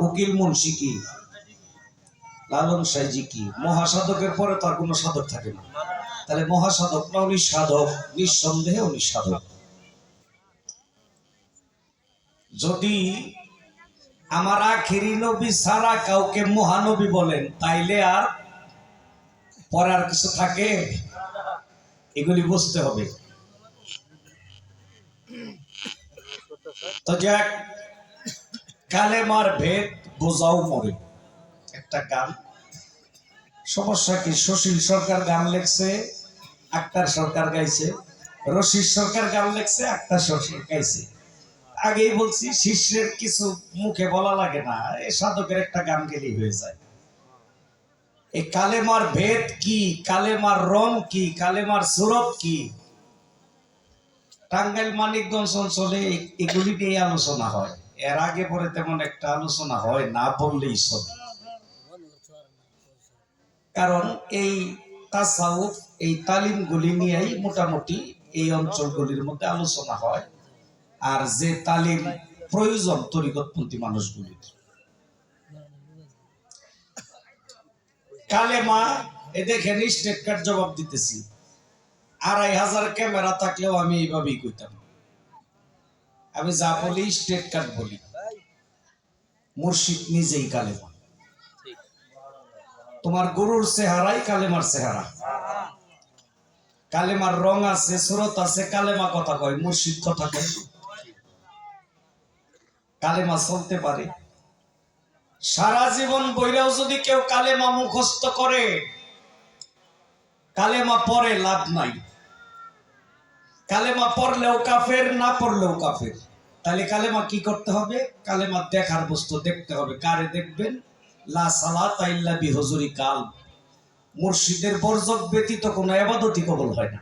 উকিল মুন্সি কি? লালন সাইজি কি? মহাসাধকের পরে তার কোনো সাধক থাকে না। তাহলে মহাসাধক না, উনি সাধক? নিঃসন্দেহে উনি সাধক। যদি আমার আখেরি নবী সারা কাউকে মহানবী বলেন, তাইলে আর পড়ার কিছু থাকে? এগুলি বুঝতে হবে। তো যাক কালেমার ভেদ বোঝাও মরে। একটা গান। সমস্যা কি? সুশীল সরকার গান লেখছে, আক্তার সরকার গাইছে। রশিদ সরকার গান লেখছে, আক্তার সরকার গাইছে। আগেই বলছি, শিষ্যের কিছু মুখে বলা লাগে না। এই সাধকের একটা গান গেলেই হয়ে যায়। এই কালেমার ভেদ কি? কালেমার রং কি? কালেমার সুরত কি? টাঙ্গাইল, মানিকগঞ্জ অঞ্চলে এ- এগুলি নিয়ে আলোচনা হয়। এর আগে পরে তেমন একটা আলোচনা হয় না বললেই সব কারণ এই তাসাউফ, এই তালিমগুলি নিয়েই মোটামুটি এই অঞ্চলগুলির মধ্যে আলোচনা হয়। আর যে তালিম প্রয়োজন তরিকতপন্থী মানুষগুলির। কালেমা, এ দেখেন স্টেট কার্ড জবাব দিতেছি। আড়াই হাজার ক্যামেরা থাকলেও আমি এইভাবেই কইতাম। আমি যা বলি স্টেট কার্ড বলি। মুর্শিদ নিজেই কালেমা। তোমার গরুর চেহারাই কালেমার চেহারা। কালেমার রং আছে, সুরত আছে, কালেমা কথা কয়, মুর্শিদ কথা কয়। কালেমা চলতে পারে। সারা জীবন বইরাও যদি কেউ কালেমা মুখস্থ করে, কালেমা পরে লাভ নাই। কালেমা পড়লেও কাফের, না পড়লেও কাফের। তাহলে কালেমা কি করতে হবে? কালেমা দেখার বস্তু দেখতে হবে। কারে দেখবেন? লা সালাতা ইল্লা বিহুজুরি কাল মুর্শিদের বর্জক ব্যতীত কোনো আবাদতি কবল হয় না।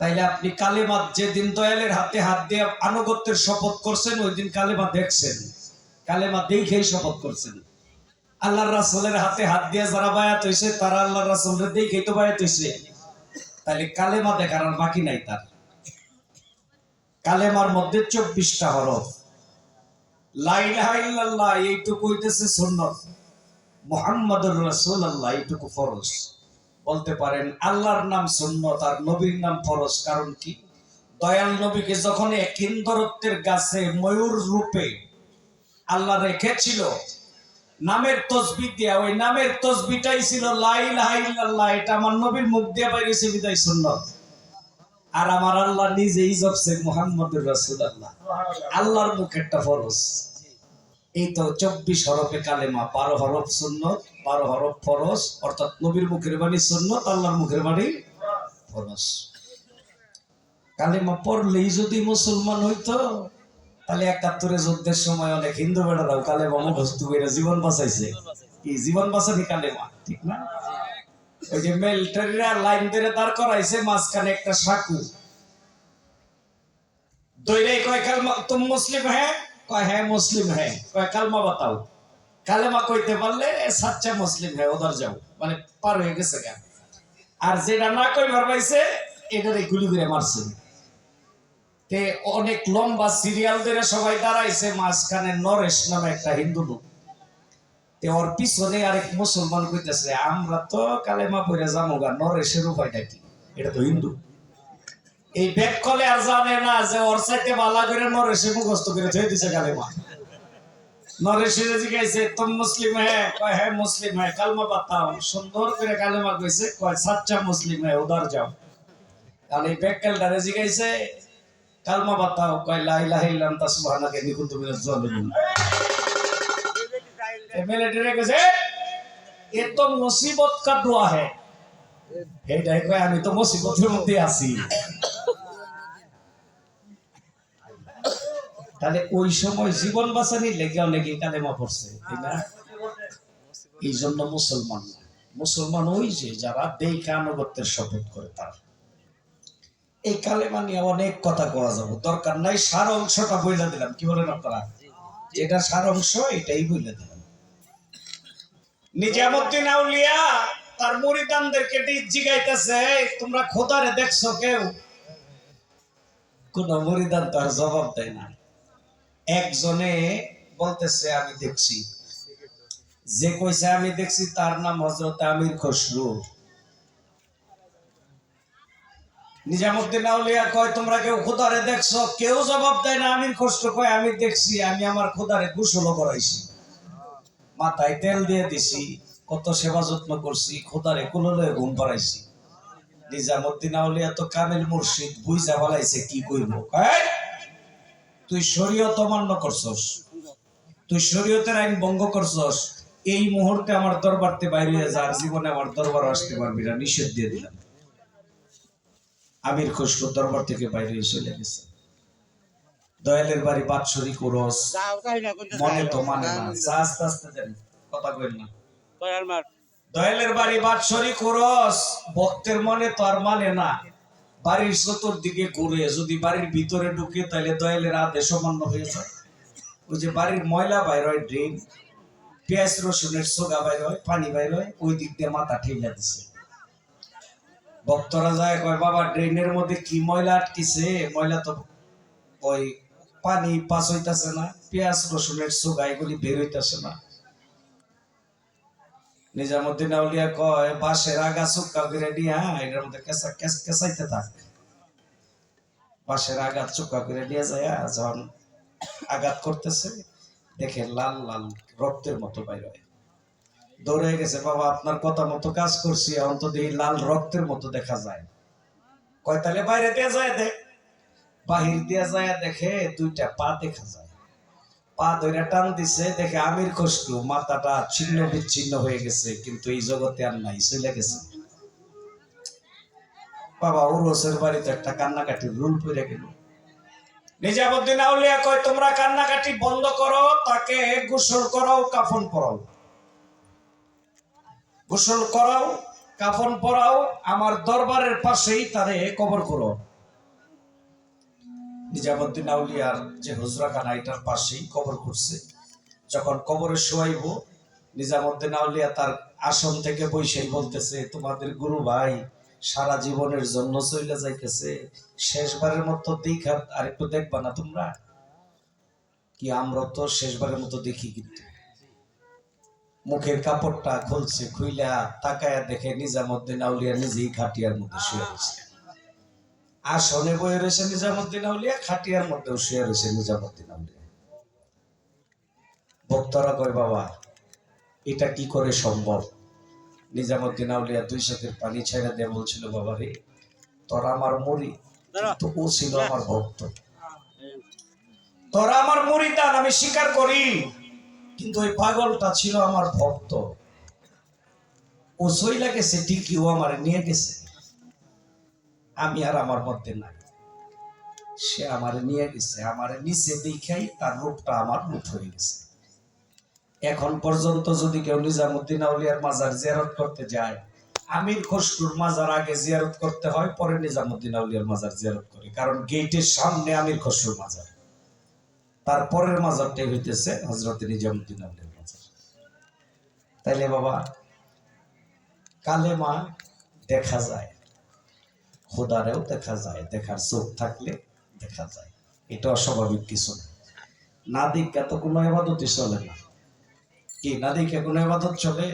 তাইলে আপনি কালেমা যেদিন দয়ালের হাতে হাত দিয়ে আনুগত্যের শপথ করছেন, ওই দিন কালেমা দেখছেন। কালেমা দেখেই শপথ করছেন। আল্লাহর রাসূলের হাতে হাত দিয়ে যারা বায়াত হয়েছে তারা আল্লাহর রাসূলের দেখেই তো বায়াত হইছে। তাহলে কালেমা দেখার আর বাকি নাই তার। কালেমার মধ্যে চব্বিশটা হরফ। এইটুকু বলতে পারেন, আল্লাহর নাম আর নবীর নাম কারণ কি? দয়াল নবীকে যখন ময়ূর রূপে আল্লাহ রেখেছিল নামের তসবি দিয়া, ওই নামের তসবিটাই ছিল লাইলাহা ইল্লাল্লাহ, এটা আমার নবীর মুখ দিয়ে বাইরেছে বিদায় সুন্নত। আর আমার আল্লাহ নিজেই জপছে মুহাম্মদুর রাসূলুল্লাহ। আল্লাহর মুখেরটা ফরজ। এই তো চব্বিশ হরফে কালেমা, বারো হরফ সুন্নত, বারো হরফ ফরজ, অর্থাৎ নবীর মুখের বাণী সুন্নত, আল্লাহর মুখের বাণী ফরজ। কালেমা পড়লেই যদি মুসলমান হইতো তাহলে একাত্তরে যুদ্ধের সময় অনেক হিন্দু বেড়ারাও কালেমা মুখস্থ করে জীবন বাঁচাইছে। কি জীবন বাঁচানি কালেমা ঠিক না? ওই যে মিলিটারিরা লাইন ধরে দাঁড় করাইছে, মাঝখানে একটা সাকু। কয় তুম মুসলিম হ্যাঁ? কয় হ্যাঁ মুসলিম হ্যাঁ। কয় কালমা বাতাও। কালেমা কইতে পারলে সাচ্চা মুসলিম হ্যাঁ ওদার যাও। মানে পার হয়ে গেছে আর যেটা না কই পারবাইছে এটারে গুলি করে মারছে। তে অনেক লম্বা সিরিয়াল ধরে সবাই দাঁড়াইছে, মাঝখানে নরেশ নামে একটা হিন্দু লোক। তে ওর পিছনে আরেক মুসলমান কইতেছে, আমরা তো কালেমা পড়ে যাব গা নরেশের উপায়টা কি? এটা তো হিন্দু। এই ব্যাগ কলে আর জানে না যে ওর সাথে বালা করে নরেশে মুখস্থ করে থয়ে দিছে কালেমা। নরেশে জিজ্ঞাসে, তুম মুসলিম হ্যাঁ কয় হ্যাঁ মুসলিম হ্যাঁ কালমা বাতাও সুন্দর করে কালেমা কইছে, কয়, সাচ্চা মুসলিম হ্যাঁ উদার যাও। আর এই ব্যাগ কালটারে জিজ্ঞাসে কালমা বাতাও কয় লা ইলাহা ইল্লা আনতা সুবহানাকা ইন্নী কুনতু মিনাজ জালিমিন মিলিটারি কইছে এ তো মুসিবত কা দোয়া হ্যাঁ এইটাই কয়, আমি তো মুসিবতের মধ্যে আছি। তাহলে ওই সময় জীবন বাঁচানি লেগে অনেকে কালেমা পড়ছে, তাই না? এই জন্য মুসলমান মুসলমান ওই যে যারা দেখা আনুগত্যের শপথ করে তারা। এই কালেমা নিয়ে অনেক কথা কওয়া যাবে। দরকার নাই, সার অংশটা বইলা দিলাম। কি বলেন আপনারা? যেটা সার অংশ, এটাই বইলা দিলাম। নিজামুদ্দিন আউলিয়া তার মুরিদানদেরকে জিগাইতেছে, তোমরা খোদারে দেখছ কেউ? কোন মুরিদান তার জবাব দেয় না। একজনে বলতেছে, আমি দেখছি। যে কইছে, আমি দেখছি, তার নাম হজরত আমির খসরু। নিজামুদ্দিন আউলিয়া কয়, তোমরা কেউ খোদারে দেখছ? কেউ জবাব দেয় না। আমির খসরু কয় আমি দেখছি, আমি আমার খোদারে গোসলও করাইছি। মাথায় তেল দিয়ে দিছি, কত সেবা যত্ন করছি, খোদারে কুললে ঘুম পাড়াইছি। নিজামুদ্দিন আউলিয়া তো কামেল মুর্শিদ বুঝা বলাইছে কি কইব? তুই শরীয়ত অমান্য করছস। তুই শরীয়তের আইন ভঙ্গ করছস। এই মুহূর্তে আমার দরবারতে বাইরে হয়ে যা জীবনে আমার দরবার আসতে পারবি না। নিষেধ দিয়ে দিলাম। আমির খসরু দরবার থেকে বাইরে চলে গেছে। দয়ালের বাড়ি বাৎসরিক ওরস। মনে তো মানে না। আস্তে আস্তে দেন, কথা কইল না। দয়ালের বাড়ি বাৎসরিক ওরস। ভক্তের মনে তো আর মানে না। বাড়ির চতুর্দিকে ঘুরে যদি বাড়ির ভিতরে ঢুকে তাহলে দয়ালের আদেশ অমান্য হয়ে যায়। ওই যে বাড়ির ময়লা বাইর হয় ড্রেন, পেঁয়াজ রসুনের সোগা বাইর হয় পানি বাইর হয় ওই দিক দিয়ে মাথা ঠেলা দিছে। ভক্তরা যায় কয়, বাবা, ড্রেনের মধ্যে কি ময়লা আটকিছে? ময়লা তো ওই পানি পাস হইতাছে না, পেঁয়াজ, রসুনের সোগা এগুলি বের হইতাছে না। নিজামুদ্দিন আউলিয়া কয়, বাঁশের আগা চুক্কা করে নিয়ে এটার মধ্যে কেঁচা কেঁচাইতে থাক। বাঁশের আঘাত চুক্কা করে নিয়ে যায়, যখন আঘাত করতেছে, দেখে লাল লাল রক্তের মতো বাইর দৌড়ে গেছে, বাবা, আপনার কথা মতো কাজ করছি, অন্তত এই লাল রক্তের মতো দেখা যায়। কয়, তাহলে বাইরে দিয়ে যায় দেখ বাহির দিয়ে যায়, দেখে দুইটা পা দেখা যায়। পা ধরে টান দিছে, দেখে আমির খসরু মাথাটা ছিন্ন বিচ্ছিন্ন হয়ে গেছে, কিন্তু এই জগতে আর নাই চলে গেছে। বাবা, ওরসের বাড়িতে একটা কান্নাকাটির রুল পড়ে গেল। নিজামুদ্দিন আউলিয়া কয়, তোমরা কান্নাকাটি বন্ধ করো, তাকে গোসল করো কাফন পরাও। গোসল করাও, কাফন পরাও, আমার দরবারের পাশেই তারে কবর করো। নিজামুদ্দিন আউলিয়ার যে হুজরাখানা, এটার পাশেই কবর করছে। যখন কবরে শোয়াইব, নিজামুদ্দিন আউলিয়া তার আসন থেকে বৈশাই বলতেছে, তোমাদের গুরু ভাই সারা জীবনের জন্য চলে যাইতেছে। শেষবারের মতো দেখা আর একটু দেখবা না তোমরা? কি আমরা তো শেষবারের মতো দেখি কিন্তু। মুখের কাপড়টা খুলছে, খুইলা তাকায়া দেখে নিজামুদ্দিন আউলিয়া নিজেই খাটিয়ার মধ্যে শুয়ে রয়েছে। আসনে বয়ে রয়েছে নিজামুদ্দিন আউলিয়া খাটিয়ার মধ্যেও শুয়ে রয়েছে নিজামুদ্দিন আউলিয়া ভক্তরা কয়, বাবা, এটা কি করে সম্ভব? নিজামুদ্দিন আউলিয়া দুই চোখের পানি ছেড়ে দিয়ে বলছিল, বাবা রে, তোরা আমার মরি তো ও ছিল আমার ভক্ত। তোরা আমার মরিদান আমি স্বীকার করি। কিন্তু ওই পাগলটা ছিল আমার ভক্ত। ও সইলা গেছে, ঠিকই ও আমার নিয়ে গেছে। আমি আর আমার মধ্যে নাই। সে আমার নিয়ে গেছে, আমার নিচে দেখাই তার রূপটা আমার রূপ হয়ে গেছে। এখন পর্যন্ত যদি কেউ নিজামুদ্দিন আউলিয়ার মাজার জিয়ারত করতে যায়, আমির খসরুর মাজার আগে জিয়ারত করতে হয়, পরে নিজামুদ্দিন আউলিয়ার মাজার জিয়ারত করে। কারণ গেটের সামনে আমির খসরুর মাজার। তারপরের মাজারটাই হইতেছে হজরত নিজামুদ্দিন আউলিয়ার মাজার। তাইলে বাবা, কালেমা দেখা যায়, খোদারেও দেখা যায়, দেখার চোখ থাকলে দেখা যায়। এটা অস্বাভাবিক কিছু না। না দেখা তো কোনো এবাদতই চলে না। কি, না দেখে কোনো এবাদত চলে?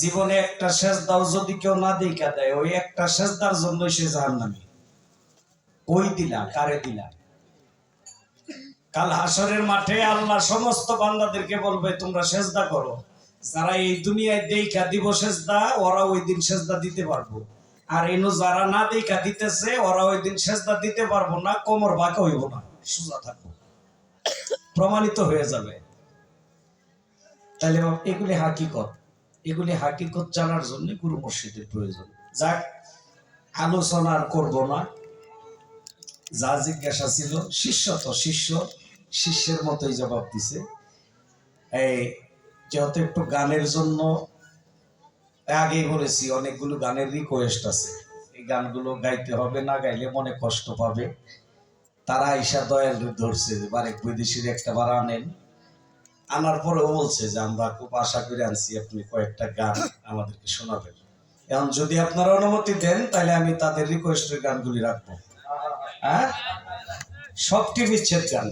জীবনে একটা শেষ দাও যদি কেউ না দেখা দেয়, ওই একটা শেষ দার জন্য সে জাহান নামি কই দিলা, কারে দিলা? কাল হাসরের মাঠে আল্লাহ সমস্ত বান্দাদেরকে বলবে, তোমরা সেজদা করো। যারা এই দুনিয়ায় দেখা দিব সেজদা, ওরা ওই দিন সেজদা দিতে পারব। আর এনো যারা না দেখা দিতেছে, ওরা ওই দিন সেজদা দিতে পারব না, কোমর বাঁকা হইব না, সোজা থাকব। প্রমাণিত হয়ে যাবে। তাহলে এগুলি হাকিকত। এগুলি হাকিকত জানার জন্য গুরু মসজিদের প্রয়োজন। যাক, আলোচনা আর করব না। যা জিজ্ঞাসা ছিল, শিষ্য তো শিষ্য। শিষ্যের মতোই জবাব দিছে। এই যেহেতু একটু গানের জন্য আগেই বলেছি, অনেকগুলো গানের রিকোয়েস্ট আছে। এই গানগুলো গাইতে হবে, না গাইলে মনে কষ্ট পাবে। তারা ঈশা দয়াল ধরছে বারেক বৈদেশির একটা বার আনেন। আনার পরেও বলছে যে, আমরা খুব আশা করে আনছি আপনি কয়েকটা গান আমাদেরকে শোনাবেন। এখন যদি আপনারা অনুমতি দেন, তাহলে আমি তাদের রিকোয়েস্টের গানগুলি রাখব। হ্যাঁ? সবটি বিচ্ছেদ গান